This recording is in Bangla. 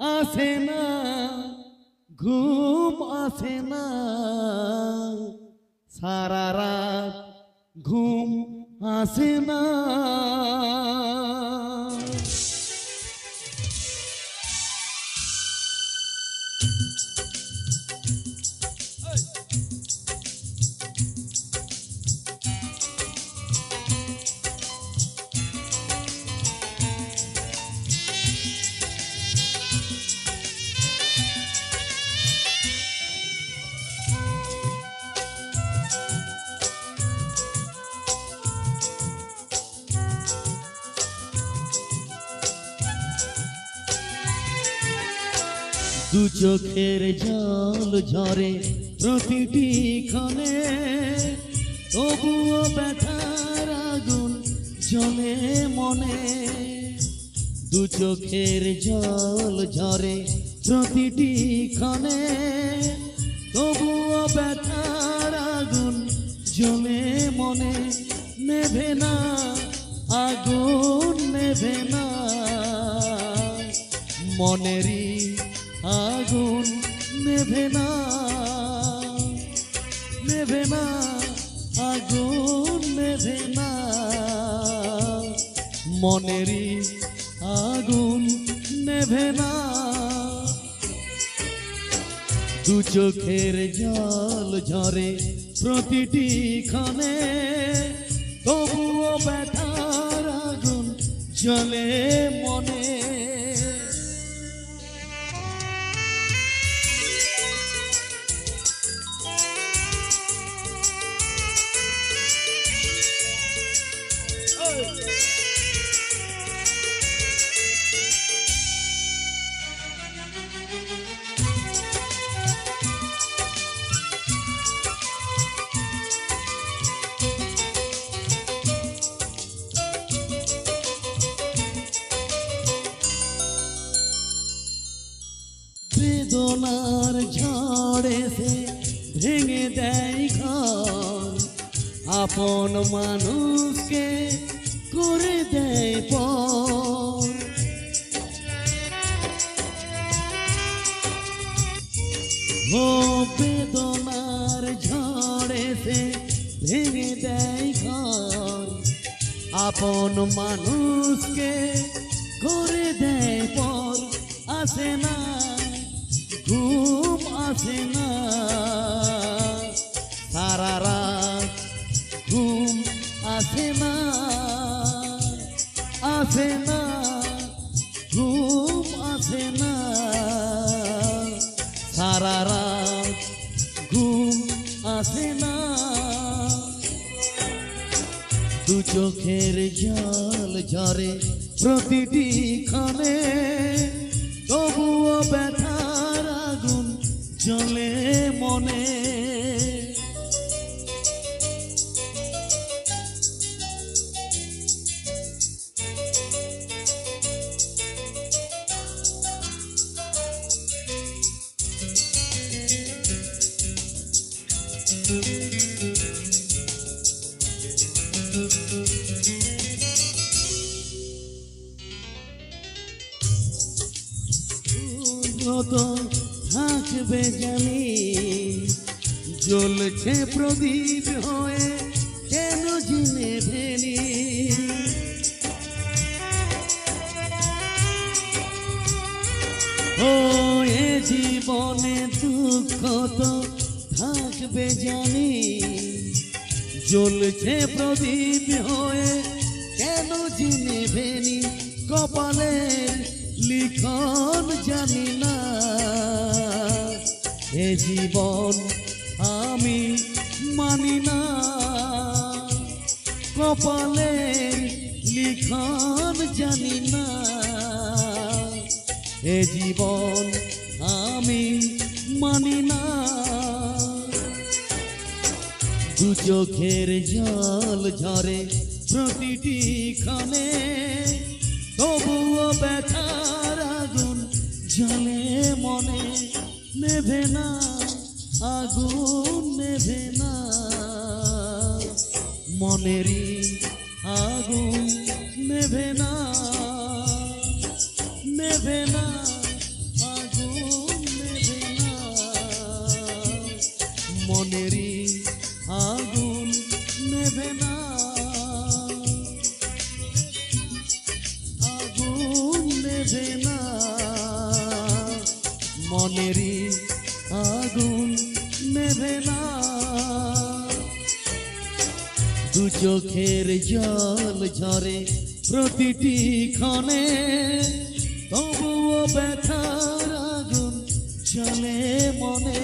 আসে না ঘুম আসে না। সারা রাত ঘুম আসে না। দু চোখের জল ঝরে প্রতিটি ক্ষণে। তবুও ব্যথার আগুন জলে মনে। দু চোখের জল ঝরে প্রতিটি ক্ষণে। তবুও ব্যথার আগুন জলে মনে। নেভে না, আগুন নেভে না। মনেরই আগুন নেভে না নেভে না, আগুন নেভে না। মনেরই আগুন নেভে না। দু চোখের জল ঝরে প্রতিটি ক্ষণে, তবুও ব্যথার আগুন জলে মনে। বেদনার ঝড়ে সে ভেঙে দেয় ঘর। আপন মানুষকে করে দেয় ও বেদনার ঝড়ে সে ভেঙে দেয় ঘর। আপন মানুষকে করে দেয় পর। আসে না ঘুম আসে না। সারা রাত ঘুম আসে না। আসে না। ঘুম আসে না। সারা রাত ঘুম আসে না। দু চোখের জল ঝরে প্রতিটি ক্ষণে। তবুও আগুন জলে মনে। উন্নত থাকবে জানি জ্বলছে প্রদীপ হয়ে কেন জিনে ভেনি ও এ জীবনে দুঃখ তো থাকবে জানি। জ্বলছে প্রদীপ হয়ে কেন জিনে ভেনি কপালের লিখন জানি না। এ জীবন, আমি মানি না। কপালে লিখন জানি না। এ জীবন, আমি মানি না। দু চোখের জল ঝরে প্রতিটি ক্ষণে, তবুও ব্যথার নেভে না, আগুন নেভে না। মনেরই আগুন নেভে না নেভে না, আগুন নেভে না। মনেরই আগুন নেভে না। মনেরই আগুন নেবে না। দু চোখের জল ঝরে প্রতিটি ক্ষণে, তবুও ব্যথার আগুন চলে মনে।